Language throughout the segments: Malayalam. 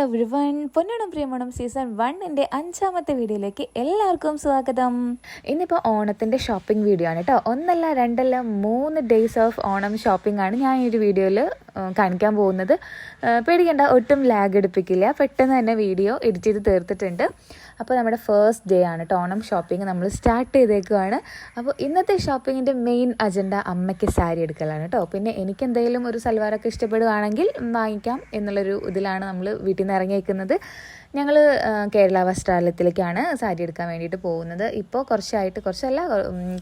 എവ്രി പൊന്നണം പ്രിയമണം സീസൺ വണ്ണിന്റെ അഞ്ചാമത്തെ വീഡിയോയിലേക്ക് എല്ലാവർക്കും സ്വാഗതം. ഇന്നിപ്പോൾ ഓണത്തിന്റെ ഷോപ്പിംഗ് വീഡിയോ ആണ് കേട്ടോ ഒന്നല്ല രണ്ടല്ല മൂന്ന് ഡേയ്സ് ഓഫ് ഓണം ഷോപ്പിംഗ് ആണ് ഞാൻ ഈ ഒരു വീഡിയോയിൽ കാണിക്കാൻ പോകുന്നത്. പേടിക്കണ്ട ഒട്ടും ലാഗ് എടുപ്പിക്കില്ല. പെട്ടെന്ന് തന്നെ വീഡിയോ എഡിറ്റ് ചെയ്ത് തീർത്തിട്ടുണ്ട്. അപ്പോൾ നമ്മുടെ ഫസ്റ്റ് ഡേ ആണ് കേട്ടോ ഓണം ഷോപ്പിംഗ് നമ്മൾ സ്റ്റാർട്ട് ചെയ്തേക്കുവാണ്. അപ്പോൾ ഇന്നത്തെ ഷോപ്പിങ്ങിന്റെ മെയിൻ അജണ്ട അമ്മയ്ക്ക് സാരി എടുക്കലാണ് കേട്ടോ പിന്നെ എനിക്ക് എന്തെങ്കിലും ഒരു സൽവാറൊക്കെ ഇഷ്ടപ്പെടുകയാണെങ്കിൽ വാങ്ങിക്കാം എന്നുള്ളൊരു ഇതിലാണ് നമ്മൾ വീട്ടിൽ നിന്ന് ഇറങ്ങിയേക്കുന്നത്. ഞങ്ങൾ കേരള വസ്ത്രാലയത്തിലേക്കാണ് സാരി എടുക്കാൻ വേണ്ടിയിട്ട് പോകുന്നത്. ഇപ്പോൾ കുറച്ചായിട്ട് കുറച്ചല്ല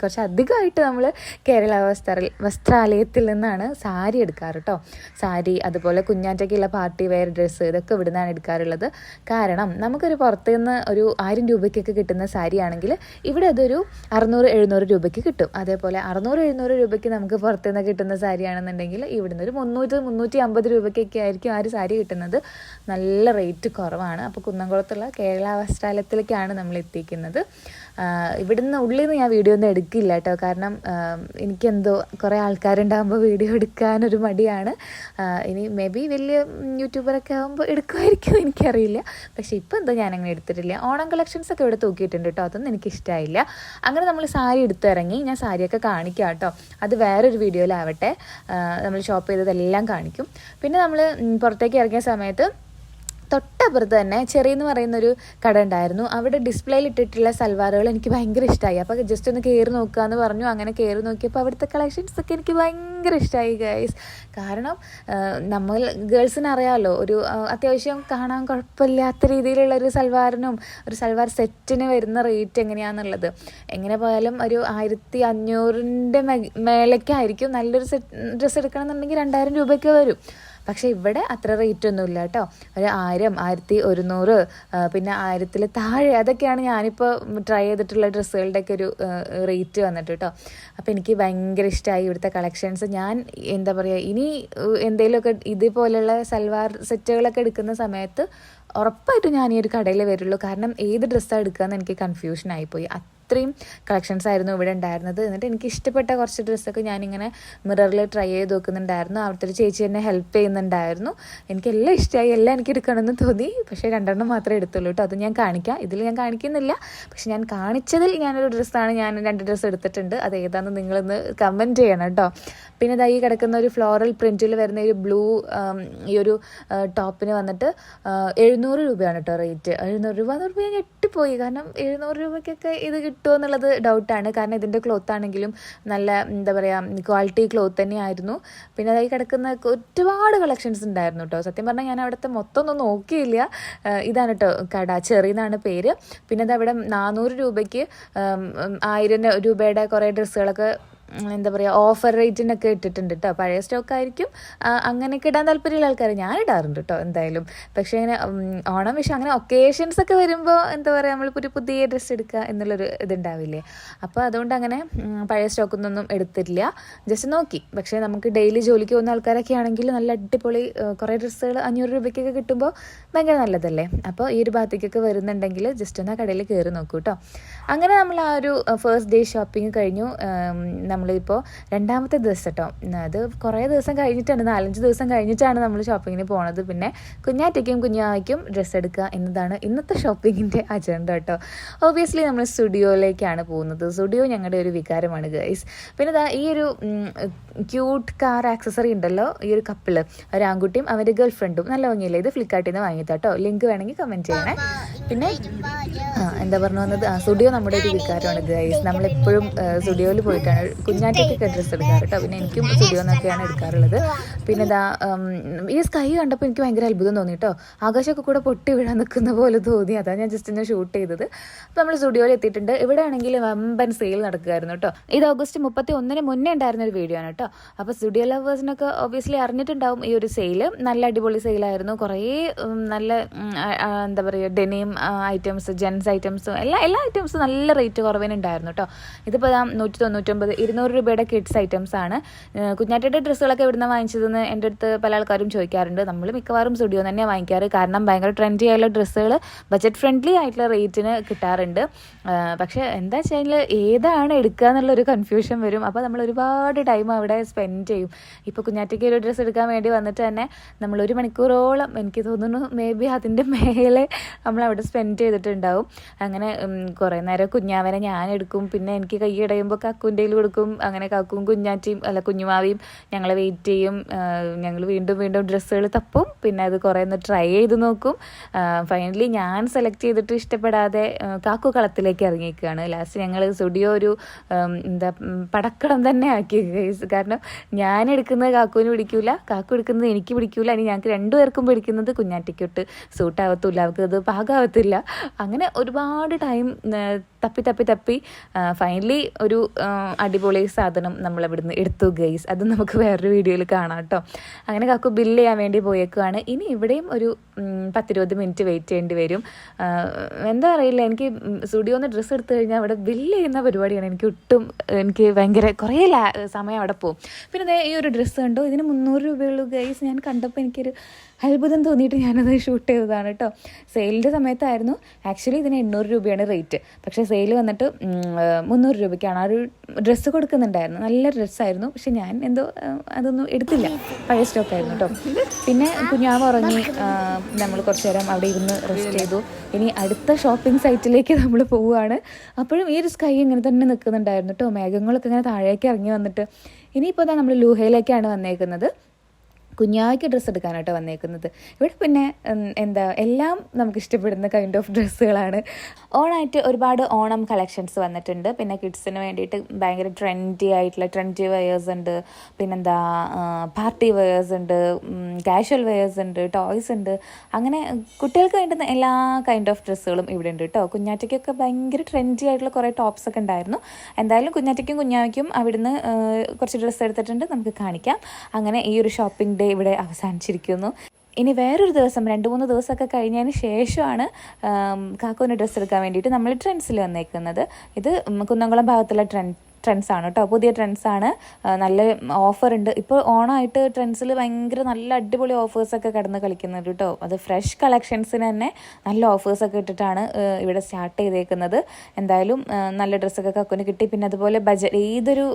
കുറച്ച് അധികമായിട്ട് നമ്മൾ കേരള വസ്ത്ര വസ്ത്രാലയത്തിൽ നിന്നാണ് സാരി എടുക്കാറ് കേട്ടോ സാരി അതുപോലെ കുഞ്ഞാറ്റയ്ക്കുള്ള പാർട്ടി വെയർ ഡ്രസ്സ് ഇതൊക്കെ ഇവിടെ നിന്നാണ് എടുക്കാറുള്ളത്. കാരണം നമുക്കൊരു പുറത്തു നിന്ന് ഒരു ആയിരം രൂപയ്ക്കൊക്കെ കിട്ടുന്ന സാരി ആണെങ്കിൽ ഇവിടെ അതൊരു അറുന്നൂറ് എഴുന്നൂറ് രൂപയ്ക്ക് കിട്ടും. അതേപോലെ അറുന്നൂറ് എഴുന്നൂറ് രൂപയ്ക്ക് നമുക്ക് പുറത്തു നിന്ന് കിട്ടുന്ന സാരിയാണെന്നുണ്ടെങ്കിൽ ഇവിടുന്ന് ഒരു മുന്നൂറ് മുന്നൂറ്റി അമ്പത് രൂപയ്ക്കൊക്കെ ആയിരിക്കും ആ ഒരു സാരി കിട്ടുന്നത്. നല്ല റേറ്റ് കുറവാണ്. അപ്പോൾ കുന്നംകുളത്തുള്ള കേരള വസ്ത്രാലയത്തിലേക്കാണ് നമ്മൾ എത്തിക്കുന്നത് ഇവിടുന്ന് ഉള്ളിൽ നിന്ന് ഞാൻ വീഡിയോ ഒന്നും എടുക്കില്ല കേട്ടോ. കാരണം എനിക്കെന്തോ കുറേ ആൾക്കാരുണ്ടാകുമ്പോൾ വീഡിയോ എടുക്കാനൊരു മടിയാണ്. ഇനി മേ ബി വലിയ യൂട്യൂബറൊക്കെ ആകുമ്പോൾ എടുക്കുമായിരിക്കും എനിക്കറിയില്ല. പക്ഷേ ഇപ്പോൾ എന്തോ ഞാൻ അങ്ങനെ എടുത്തിട്ടില്ല. ഓണം കളക്ഷൻസ് ഒക്കെ ഇവിടെ തൂക്കിയിട്ടുണ്ട് കേട്ടോ. അതൊന്നും എനിക്കിഷ്ടമായില്ല അങ്ങനെ നമ്മൾ സാരി എടുത്തിറങ്ങി ഞാൻ സാരിയൊക്കെ കാണിക്കാം കേട്ടോ. അത് വേറൊരു വീഡിയോയിലാവട്ടെ നമ്മൾ ഷോപ്പ് ചെയ്തതെല്ലാം കാണിക്കും. പിന്നെ നമ്മൾ പുറത്തേക്ക് ഇറങ്ങിയ സമയത്ത് തൊട്ടപ്പുറത്ത് തന്നെ ചെറിയെന്ന് പറയുന്നൊരു കട ഉണ്ടായിരുന്നു. അവിടെ ഡിസ്പ്ലേയിൽ ഇട്ടിട്ടുള്ള സൽവാറുകൾ എനിക്ക് ഭയങ്കര ഇഷ്ടമായി അപ്പോൾ ജസ്റ്റ് ഒന്ന് കയറി നോക്കുക എന്ന് പറഞ്ഞു. അങ്ങനെ കയറി നോക്കിയപ്പോൾ അവിടുത്തെ കളക്ഷൻസ് ഒക്കെ എനിക്ക് ഭയങ്കര ഇഷ്ടമായി ഗൈസ് കാരണം നമ്മൾ ഗേൾസിന് അറിയാമല്ലോ ഒരു അത്യാവശ്യം കാണാൻ കുഴപ്പമില്ലാത്ത രീതിയിലുള്ള ഒരു സൽവാറിനും ഒരു സൽവാർ സെറ്റിന് വരുന്ന റേറ്റ് എങ്ങനെയാണെന്നുള്ളത് എങ്ങനെ പോയാലും ഒരു ആയിരത്തി അഞ്ഞൂറിന്റെ മേലേക്കായിരിക്കും നല്ലൊരു സെറ്റ് ഡ്രസ്സ് എടുക്കണമെന്നുണ്ടെങ്കിൽ രണ്ടായിരം രൂപയ്ക്ക് വരും. പക്ഷേ ഇവിടെ അത്ര റേറ്റ് ഒന്നുമില്ല കേട്ടോ. ഒരു ആയിരം ആയിരത്തി ഒരുന്നൂറ് പിന്നെ ആയിരത്തിൽ താഴെ അതൊക്കെയാണ് ഞാനിപ്പോൾ ട്രൈ ചെയ്തിട്ടുള്ള ഡ്രസ്സുകളുടെ ഒക്കെ ഒരു റേറ്റ് വന്നിട്ട് കേട്ടോ. അപ്പോൾ എനിക്ക് ഭയങ്കര ഇഷ്ടമായി ഇവിടുത്തെ കളക്ഷൻസ് ഞാൻ എന്താ പറയുക ഇനി എന്തെങ്കിലുമൊക്കെ ഇതുപോലെയുള്ള സൽവാർ സെറ്റുകളൊക്കെ എടുക്കുന്ന സമയത്ത് ഉറപ്പായിട്ടും ഞാൻ ഈ ഒരു കടയിൽ വരുള്ളൂ. കാരണം ഏത് ഡ്രസ്സാണ് എടുക്കുകയെന്ന് എനിക്ക് കൺഫ്യൂഷൻ ആയിപ്പോയി. അത്രയും കളക്ഷൻസ് ആയിരുന്നു ഇവിടെ ഉണ്ടായിരുന്നത്. എന്നിട്ട് എനിക്ക് ഇഷ്ടപ്പെട്ട കുറച്ച് ഡ്രസ്സൊക്കെ ഞാനിങ്ങനെ മിററിൽ ട്രൈ ചെയ്ത് നോക്കുന്നുണ്ടായിരുന്നു. അവിടുത്തെ ഒരു ചേച്ചി എന്നെ ഹെൽപ്പ് ചെയ്യുന്നുണ്ടായിരുന്നു. എനിക്ക് എല്ലാം ഇഷ്ടമായി എല്ലാം എനിക്ക് എടുക്കണമെന്ന് തോന്നി. പക്ഷേ രണ്ടെണ്ണം മാത്രമേ എടുത്തുള്ളൂ കേട്ടോ. അത് ഞാൻ കാണിക്കാം. ഇതിൽ ഞാൻ കാണിക്കുന്നില്ല. പക്ഷെ ഞാൻ കാണിച്ചതിൽ ഞാനൊരു ഡ്രസ്സാണ് ഞാൻ രണ്ട് ഡ്രസ്സ് എടുത്തിട്ടുണ്ട്. അത് ഏതാണെന്ന് നിങ്ങളൊന്ന് കമന്റ് ചെയ്യണം കേട്ടോ. പിന്നെ ഇതാ ഈ കിടക്കുന്ന ഒരു ഫ്ലോറൽ പ്രിന്റിൽ വരുന്ന ഒരു ബ്ലൂ ഈ ഒരു ടോപ്പിന് വന്നിട്ട് എഴുന്നൂറ് രൂപയാണ് കേട്ടോ റേറ്റ് എഴുന്നൂറ് രൂപ എന്ന് പറയുമ്പോൾ ഞാൻ ഞെട്ടിപ്പോയി. കാരണം എഴുന്നൂറ് രൂപയ്ക്കൊക്കെ ഇത് കിട്ടുമോ എന്നുള്ളത് ഡൗട്ടാണ് കാരണം ഇതിന്റെ ക്ലോത്ത് ആണെങ്കിലും നല്ല എന്താ പറയുക ക്വാളിറ്റി ക്ലോത്ത് തന്നെയായിരുന്നു. പിന്നെ അതായി കിടക്കുന്ന ഒരുപാട് കളക്ഷൻസ് ഉണ്ടായിരുന്നു കേട്ടോ സത്യം പറഞ്ഞാൽ ഞാൻ അവിടുത്തെ മൊത്തം ഒന്നും നോക്കിയില്ല. ഇതാണ് കേട്ടോ കട. ചെറിയെന്നാണ് പേര്. പിന്നെ അത് അവിടെ നാനൂറ് രൂപയ്ക്ക് ആയിരം രൂപയുടെ കുറേ ഡ്രസ്സുകളൊക്കെ എന്താ പറയുക ഓഫർ റേറ്റിനൊക്കെ ഇട്ടിട്ടുണ്ട് കേട്ടോ പഴയ സ്റ്റോക്ക് ആയിരിക്കും. അങ്ങനെയൊക്കെ ഇടാൻ താല്പര്യമുള്ള ആൾക്കാർ ഞാൻ ഇടാറുണ്ട് കേട്ടോ എന്തായാലും. പക്ഷേ ഇങ്ങനെ ഓണം വിഷു അങ്ങനെ ഒക്കേഷൻസ് ഒക്കെ വരുമ്പോൾ എന്താ പറയുക നമ്മളിപ്പോൾ ഒരു പുതിയ ഡ്രസ്സ് എടുക്കുക എന്നുള്ളൊരു ഇതുണ്ടാവില്ലേ? അപ്പോൾ അതുകൊണ്ട് അങ്ങനെ പഴയ സ്റ്റോക്കൊന്നും എടുത്തിട്ടില്ല ജസ്റ്റ് നോക്കി. പക്ഷേ നമുക്ക് ഡെയിലി ജോലിക്ക് പോകുന്ന ആൾക്കാരൊക്കെ ആണെങ്കിൽ നല്ല അടിപൊളി കുറേ ഡ്രസ്സുകൾ അഞ്ഞൂറ് രൂപയ്ക്കൊക്കെ കിട്ടുമ്പോൾ ഭയങ്കര നല്ലതല്ലേ? അപ്പോൾ ഈ ഒരു ഭാഗത്തേക്കൊക്കെ വരുന്നുണ്ടെങ്കിൽ ജസ്റ്റ് ഒന്ന് കടയിൽ കയറി നോക്കൂ കേട്ടോ അങ്ങനെ നമ്മൾ ആ ഒരു ഫസ്റ്റ് ഡേ ഷോപ്പിംഗ് കഴിഞ്ഞു. ഉം, നമ്മളിപ്പോൾ രണ്ടാമത്തെ ദിവസം കേട്ടോ അത് കുറേ ദിവസം കഴിഞ്ഞിട്ടാണ് നാലഞ്ച് ദിവസം കഴിഞ്ഞിട്ടാണ് നമ്മൾ ഷോപ്പിങ്ങിന് പോണത്. പിന്നെ കുഞ്ഞാറ്റയ്ക്കും കുഞ്ഞാവയ്ക്കും ഡ്രസ്സ് എടുക്കുക എന്നതാണ് ഇന്നത്തെ ഷോപ്പിങ്ങിന്റെ അജണ്ട കേട്ടോ ഓബിയസ്ലി നമ്മൾ സ്റ്റുഡിയോയിലേക്കാണ് പോകുന്നത്. സ്റ്റുഡിയോ ഞങ്ങളുടെ ഒരു വികാരമാണ് ഗൈസ് പിന്നെ ദാ ഈ ഒരു ക്യൂട്ട് കാർ ആക്സസറി ഉണ്ടല്ലോ ഈ ഒരു കപ്പിൾ ഒരു ആൺകുട്ടിയും അവന്റെ ഗേൾ ഫ്രണ്ടും നല്ല ഭംഗിയില്ല? ഇത് ഫ്ലിപ്കാർട്ടിൽ നിന്ന് വാങ്ങിയതാട്ടോ. ലിങ്ക് വേണമെങ്കിൽ കമന്റ് ചെയ്യണേ. പിന്നെ ആ എന്താ പറഞ്ഞു വന്നത്? ആ സ്റ്റുഡിയോ നമ്മുടെ ഒരു വികാരമാണ് ഗൈസ് നമ്മളെപ്പോഴും സ്റ്റുഡിയോയിൽ പോയിട്ടാണ് കുഞ്ഞാറ്റയ്ക്കൊക്കെ ഡ്രസ്സ് എടുക്കാറ് കേട്ടോ. പിന്നെ എനിക്കും സ്റ്റുഡിയോ എന്നൊക്കെയാണ് എടുക്കാറുള്ളത്. പിന്നെ ഇതാ ഈ സ്കൈ കണ്ടപ്പോൾ എനിക്ക് ഭയങ്കര അത്ഭുതം തോന്നി കേട്ടോ. ആകാശമൊക്കെ കൂടെ പൊട്ടി വീഴാൻ നിൽക്കുന്ന പോലെ തോന്നി. അതാണ് ഞാൻ ജസ്റ്റ് ഒന്ന് ഷൂട്ട് ചെയ്തത്. അപ്പോൾ നമ്മൾ സ്റ്റുഡിയോയിൽ എത്തിയിട്ടുണ്ട്. ഇവിടെ ആണെങ്കിൽ വമ്പൻ സെയിൽ നടക്കുകയായിരുന്നു കേട്ടോ. ഇത് ഓഗസ്റ്റ് മുപ്പത്തി ഒന്നിന് മുന്നേ ഉണ്ടായിരുന്ന ഒരു വീഡിയോ ആണ് കേട്ടോ. അപ്പോൾ സ്റ്റുഡിയോ ലവേഴ്സിനൊക്കെ ഒബ്വിയസ്ലി അറിഞ്ഞിട്ടുണ്ടാവും ഈ ഒരു സെയിൽ നല്ല അടിപൊളി സെയിലായിരുന്നു കുറേ നല്ല എന്താ പറയുക ഡെനിം ഐറ്റംസ് ജെൻസ് ഐറ്റംസ് എല്ലാ എല്ലാ ഐറ്റംസും നല്ല റേറ്റ് കുറവിനുണ്ടായിരുന്നു കേട്ടോ. ഇതിപ്പോൾ ഇതാ നൂറ്റി തൊണ്ണൂറ്റൊമ്പത് ഇരുന്നൂറ്റി ഇരുന്നൂറ് രൂപയുടെ കിഡ്സ് ഐറ്റംസ് ആണ്. കുഞ്ഞാറ്റയുടെ ഡ്രസ്സുകളൊക്കെ ഇവിടുന്ന് വാങ്ങിച്ചതെന്ന് എന്റെ അടുത്ത് പല ആൾക്കാരും ചോദിക്കാറുണ്ട്. നമ്മൾ മിക്കവാറും സ്റ്റുഡിയോ തന്നെയാണ് വാങ്ങിക്കാറ്. കാരണം ഭയങ്കര ട്രെൻഡി ആയുള്ള ഡ്രസ്സുകൾ ബജറ്റ് ഫ്രണ്ട്ലി ആയിട്ടുള്ള റേറ്റിന് കിട്ടാറുണ്ട്. പക്ഷേ എന്താ വെച്ചാൽ ഏതാണ് എടുക്കുക എന്നുള്ളൊരു കൺഫ്യൂഷൻ വരും. അപ്പോൾ നമ്മൾ ഒരുപാട് ടൈം അവിടെ സ്പെൻഡ് ചെയ്യും. ഇപ്പോൾ കുഞ്ഞാറ്റയ്ക്ക് ഒരു ഡ്രസ്സ് എടുക്കാൻ വേണ്ടി വന്നിട്ട് തന്നെ നമ്മൾ ഒരു മണിക്കൂറോളം എനിക്ക് തോന്നുന്നു മേ ബി അതിന്റെ മേലെ നമ്മൾ അവിടെ സ്പെൻഡ് ചെയ്തിട്ടുണ്ടാവും. അങ്ങനെ കുറേ നേരം കുഞ്ഞാവനെ ഞാൻ എടുക്കും. പിന്നെ എനിക്ക് കൈ ഇടയുമ്പോൾ കക്കുന്റെ കയ്യിൽ കൊടുക്കും അങ്ങനെ കാക്കും കുഞ്ഞാറ്റിയും അല്ല കുഞ്ഞുമാവിയും ഞങ്ങളെ വെയിറ്റ് ചെയ്യും. ഞങ്ങൾ വീണ്ടും വീണ്ടും ഡ്രസ്സുകൾ തപ്പും. പിന്നെ അത് കുറേ ഒന്ന് ട്രൈ ചെയ്ത് നോക്കും. ഫൈനലി ഞാൻ സെലക്ട് ചെയ്തിട്ട് ഇഷ്ടപ്പെടാതെ കാക്കു കളത്തിലേക്ക് ഇറങ്ങിയിരിക്കുകയാണ്. ലാസ്റ്റ് ഞങ്ങൾ സ്റ്റുഡിയോ ഒരു എന്താ പടക്കളം തന്നെ ആക്കി. കാരണം ഞാൻ എടുക്കുന്നത് കാക്കുവിന് പിടിക്കൂല കാക്കു എടുക്കുന്നത് എനിക്ക് പിടിക്കൂല. ഇനി ഞങ്ങൾക്ക് രണ്ടുപേർക്കും പിടിക്കുന്നത് കുഞ്ഞാറ്റിക്കൊട്ട് സൂട്ടാവത്തില്ല അവർക്ക് അത് പാകാവത്തില്ല. അങ്ങനെ ഒരുപാട് ടൈം തപ്പി തപ്പി തപ്പി ഫൈനലി ഒരു അടിപൊളി സാധനം നമ്മൾ ഇവിടുന്ന് എടുത്തു ഗൈസ് അത് നമുക്ക് വേറൊരു വീഡിയോയിൽ കാണാം കേട്ടോ അങ്ങനെ കാക്കു ബില്ല് ചെയ്യാൻ വേണ്ടി പോയേക്കുവാണ്. ഇനി ഇവിടെയും ഒരു പത്തിരുപത് മിനിറ്റ് വെയിറ്റ് ചെയ്യേണ്ടി വരും. എന്താ അറിയില്ല. എനിക്ക് സ്റ്റുഡിയോ സ്റ്റുഡിയോന്ന് ഡ്രസ്സ് എടുത്തു കഴിഞ്ഞാൽ അവിടെ ബില്ല് ചെയ്യുന്ന പരിപാടിയാണ്. എനിക്ക് ഒട്ടും എനിക്ക് ഭയങ്കര കുറേ സമയം അവിടെ പോകും. പിന്നെ ഈ ഒരു ഡ്രസ്സ് കണ്ടോ? ഇതിന് മുന്നൂറ് രൂപയുള്ളൂ ഗൈസ് ഞാൻ കണ്ടപ്പോൾ എനിക്കൊരു അത്ഭുതം തോന്നിയിട്ട് ഞാനത് ഷൂട്ട് ചെയ്തതാണ് കേട്ടോ സെയിലിന്റെ സമയത്തായിരുന്നു. ആക്ച്വലി ഇതിന് എണ്ണൂറ് രൂപയാണ് റേറ്റ് പക്ഷേ സെയിൽ വന്നിട്ട് മുന്നൂറ് രൂപയ്ക്കാണ്. ആ ഒരു ഡ്രസ്സ് കൊടുക്കുന്നുണ്ടായിരുന്നു. നല്ല ഡ്രസ്സായിരുന്നു പക്ഷെ ഞാൻ എന്തോ അതൊന്നും എടുത്തില്ല. പഴയ സ്റ്റോക്കായിരുന്നു കേട്ടോ പിന്നെ കുഞ്ഞാവ് ഉറങ്ങി നമ്മൾ കുറച്ച് നേരം അവിടെ ഇരുന്ന് റെസ്റ്റ് ചെയ്തു. ഇനി അടുത്ത ഷോപ്പിംഗ് സൈറ്റിലേക്ക് നമ്മൾ പോവുകയാണ്. അപ്പോഴും ഈ ഒരു സ്കൈ ഇങ്ങനെ തന്നെ നിൽക്കുന്നുണ്ടായിരുന്നു കേട്ടോ മേഘങ്ങളൊക്കെ ഇങ്ങനെ താഴേക്ക് ഇറങ്ങി വന്നിട്ട്. ഇനിയിപ്പോൾ നമ്മൾ ലൂഹയിലേക്കാണ് വന്നേക്കുന്നത്. കുഞ്ഞായ്ക്ക് ഡ്രസ്സ് എടുക്കാനായിട്ട് വന്നേക്കുന്നത്. ഇവിടെ പിന്നെ എന്താ എല്ലാം നമുക്ക് ഇഷ്ടപ്പെടുന്ന കൈൻഡ് ഓഫ് ഡ്രസ്സുകളാണ് ഓണായിട്ട് ഒരുപാട് ഓണം കളക്ഷൻസ് വന്നിട്ടുണ്ട്. പിന്നെ കിഡ്സിന് വേണ്ടിയിട്ട് ഭയങ്കര ട്രെൻഡി ആയിട്ടുള്ള ട്രെൻഡി വെയേഴ്സ് ഉണ്ട്. പിന്നെന്താ പാർട്ടി വെയേഴ്സ് ഉണ്ട് കാഷ്വൽ വെയേഴ്സ് ഉണ്ട് ടോയ്സ് ഉണ്ട്. അങ്ങനെ കുട്ടികൾക്ക് വേണ്ടുന്ന എല്ലാ കൈൻഡ് ഓഫ് ഡ്രസ്സുകളും ഇവിടെ ഉണ്ട് കേട്ടോ കുഞ്ഞാറ്റയ്ക്കൊക്കെ ഭയങ്കര ട്രെൻഡി ആയിട്ടുള്ള കുറേ ടോപ്സ് ഒക്കെ ഉണ്ടായിരുന്നു. എന്തായാലും കുഞ്ഞാറ്റയ്ക്കും കുഞ്ഞാവയ്ക്കും അവിടുന്ന് കുറച്ച് ഡ്രസ്സ് എടുത്തിട്ടുണ്ട്. നമുക്ക് കാണിക്കാം. അങ്ങനെ ഈ ഒരു ഷോപ്പിംഗ് ഡേ ഇവിടെ അവസാനിച്ചിരിക്കുന്നു. ഇനി വേറൊരു ദിവസം രണ്ട് മൂന്ന് ദിവസമൊക്കെ കഴിഞ്ഞതിന് ശേഷമാണ് കാക്കോന് ഡ്രസ്സ് എടുക്കാൻ വേണ്ടിയിട്ട് നമ്മൾ ട്രെൻഡ്സിൽ വന്നേക്കുന്നത്. ഇത് കുന്നംകുളം ഭാഗത്തുള്ള ട്രെൻഡ് ട്രെൻഡ്സ് ആണ് കേട്ടോ. പുതിയ ട്രെൻഡ്സ് ആണ് നല്ല ഓഫർ ഉണ്ട് ഇപ്പോൾ ഓണമായിട്ട് ട്രെൻഡ്സിൽ ഭയങ്കര നല്ല അടിപൊളി ഓഫേഴ്സൊക്കെ കിടന്ന് കളിക്കുന്നുണ്ട് കേട്ടോ. അത് ഫ്രഷ് കളക്ഷൻസിന് തന്നെ നല്ല ഓഫേഴ്സൊക്കെ ഇട്ടിട്ടാണ് ഇവിടെ സ്റ്റാർട്ട് ചെയ്തേക്കുന്നത്. എന്തായാലും നല്ല ഡ്രസ്സൊക്കെ കക്കുന് കിട്ടി. പിന്നെ അതുപോലെ ബജറ്റ് ഏതൊരു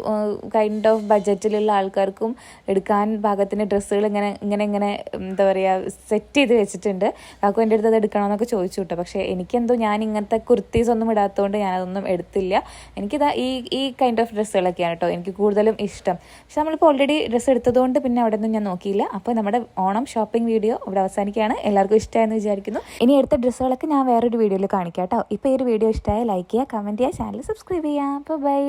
കൈൻഡ് ഓഫ് ബജറ്റിലുള്ള ആൾക്കാർക്കും എടുക്കാൻ പാകത്തിന് ഡ്രസ്സുകൾ ഇങ്ങനെ ഇങ്ങനെ ഇങ്ങനെ എന്താ പറയുക സെറ്റ് ചെയ്ത് വെച്ചിട്ടുണ്ട്. കാക്കു എന്റെ അടുത്ത് അത് എടുക്കണമെന്നൊക്കെ ചോദിച്ചു കേട്ടോ. പക്ഷേ എനിക്കെന്തോ ഞാൻ ഇങ്ങനത്തെ കുർത്തീസ് ഒന്നും ഇടാത്തതുകൊണ്ട് ഞാനതൊന്നും എടുത്തില്ല. എനിക്കിതാ ഈ ഈ കൈൻഡ് ഓഫ് ഡ്രസ്സുകളൊക്കെയാണ് കേട്ടോ എനിക്ക് കൂടുതലും ഇഷ്ടം. പക്ഷെ നമ്മളിപ്പോൾ ഓൾറെഡി ഡ്രസ്സ് എടുത്തതുകൊണ്ട് പിന്നെ അവിടെ ഒന്നും ഞാൻ നോക്കിയില്ല. അപ്പോൾ നമ്മുടെ ഓണം ഷോപ്പിംഗ് വീഡിയോ ഇവിടെ അവസാനിക്കുകയാണ്. എല്ലാവർക്കും ഇഷ്ടമായെന്ന് വിചാരിക്കുന്നു. ഇനി എടുത്ത ഡ്രസ്സുകളൊക്കെ ഞാൻ വേറൊരു വീഡിയോയിൽ കാണിക്കാം കേട്ടോ ഇപ്പോൾ ഈ ഒരു വീഡിയോ ഇഷ്ടമായ ലൈക്ക് ചെയ്യുക കമന്റ് ചെയ്യുക ചാനൽ സബ്സ്ക്രൈബ് ചെയ്യുക. അപ്പോൾ ബൈ